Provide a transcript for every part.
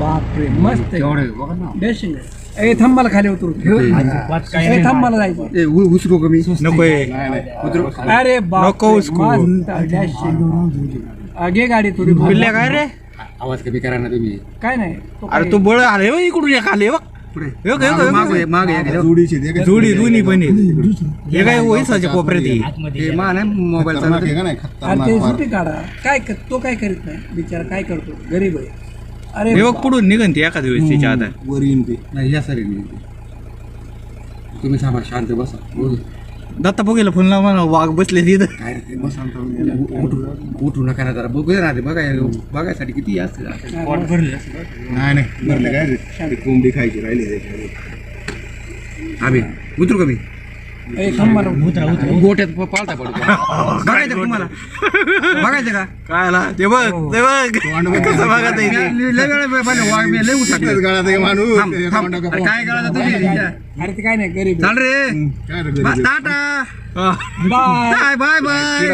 बापरे मस्त. ए थांब मला खाली उतरू. ए थांब मला जायचं. कमी नकोय अरे बाप नको गाडी थोडी पिल्ल्या काय रे? आवाज कमी करा ना तुम्ही. काय नाही तो अरे तू बळ आले इकडून एक आले बघ. हे या. जोडी दोन्ही पण काय कोपऱ्यात. हे मोबाईल काय कर- तो काय करीत नाही. बिचारा काय करतो? गरीब आहे. अरे हे बघ पुढून निघन ती एखाद्या वेळेस तिच्या हातात. नाही या सरी तुम्ही थांबा शांत बसा. बोल. दत्ता बघायला फोन लावा ना, वाघ बसले तिथं. काय रे ते बसा ना तुम्ही. उ- उठू उठू नका ना जरा. बघू दे ना ते बघाय बघायसाठी किती असते नाही नाही. भरले काय रे? कोंबडी खायची राहिली आम्ही. उतरू थांब मला गोट्यात प- पालथा पडतो बघायचं का तुम्हाला? बघायचं का? काय आला? ते बघ ते बघ. कसं बघत आहे ते. लय लय वेळा पाहिलं वाघ मी लय उठाकले गाळात एक माणूस? काय अरे ते काय नाही गरीब. चाल रे? टाटा. हा. बाय. बाय बाय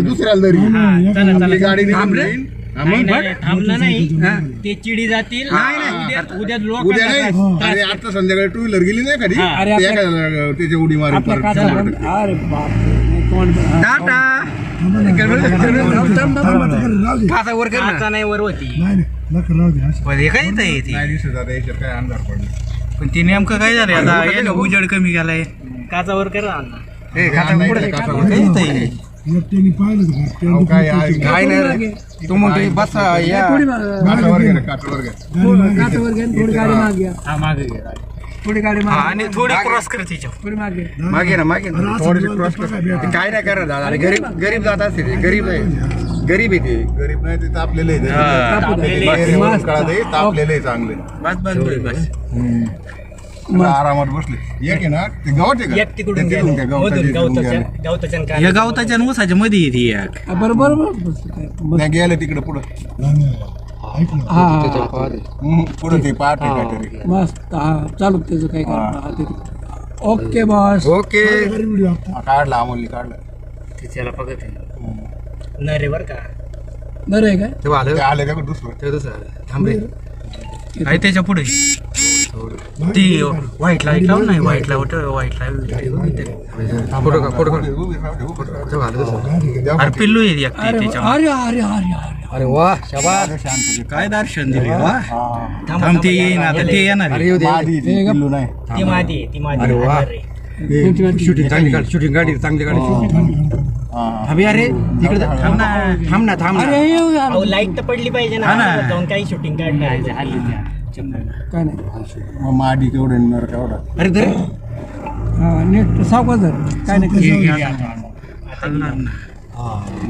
दुसऱ्याला तरी आपली गाडी निघून हा? थांबलं नाही. हा. ते चिडी जातील. नाही, नाही. उद्या- उद्या लोक उद्या नाही. अरे आता संध्याकाळी टू व्हीलर गेली नाही कधी? अरे त्याच्या उडी मारी आपल्या परत काचा शंभर टक्के. अरे बाप तोंड टाटा! काचा वर कर ना. आता नाही वर होती. पण हे काय ते? नाही दिसत आता याच्यात काय अंधार पडला. पण ते नेमकं काय झालं आता यानं उजेड कमी केलाय काचावर करा पुढे काय? अहो, काय आहे? काय नाही रे. तू म्हणतो बस या. थोडी काचावर घे रे, काचावर घे. काचावर घ्या थोडी गाडी माग. घ्या हा मागे घे. थोडी गाडी हा, माग आणि थोडी क्रॉस कर तिच्या थोडी माग. ना मागे ना. थोडीशी क्रॉस कर. ते काय नाही करत दादा. अरे गरीब गरीब जात असते ते. गरीब आहे. गरीब आहे ते. गरीब नाही ते तापलेले आहे. हा. मस्त. ते, तापलेले आहे चांगले. बस बस. बस आरामात बसले. एक आहे ना ते गवत आहे एक का तिकडून ते तिकडून त्या. गवताच्या मधून इकडून गवताच्या गेले. गवताच्या आणि या कांद्याच्या. गावताच्या आणि ऊसाच्या मध्ये येते एक. बरोबर काय. नाही गेले तिकडे पुढं. हा. हम्म, पुढं ते पाठ आहे काहीतरी. मस्त. हा चालू त्याचं काय काय ओके बॉस. ओके. हा, काढला अमोलनी काढला. बघत आहे. नरे बर का? बरं आहे काय ते आलं. ते आले का दुसरं? रे. आहे त्याच्या पुढे. ती व्हाईट लाइट लावून नाही व्हाईट लाइट व्हाईट लाइट. अरे पिल्लू आहे ते अरे अरे अरे अरे वा काय दर्शन दिले वा? हा. थांब ते येईन आता ते येणार ती, हे मादी आहे, ती मादी. शूटिंग चांगली काढ शूटिंग गाडी चांगली गाडी. हा. थांब अरे तिकडे जा. थांब ना. थांब ना थांब लाइट तर पडली पाहिजे ना. हा जाऊन काही शूटिंग काढणार काय नाही. मग मादी केवढे नर केवढा अरे दर हा नीट सावकाश धर काय नाही हे कसं.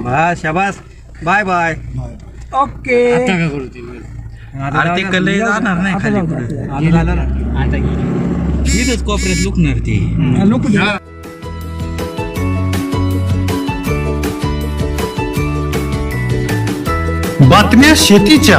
बस शाबास. Bye bye. ओके. अरे ते कलई जाणार नाही आता खाली जाऊ, पुढे. आता आलं झालं ना. आता गेली. इथंच कोपऱ्यात लुकणार ते. लोक बातम्या शेतीच्या.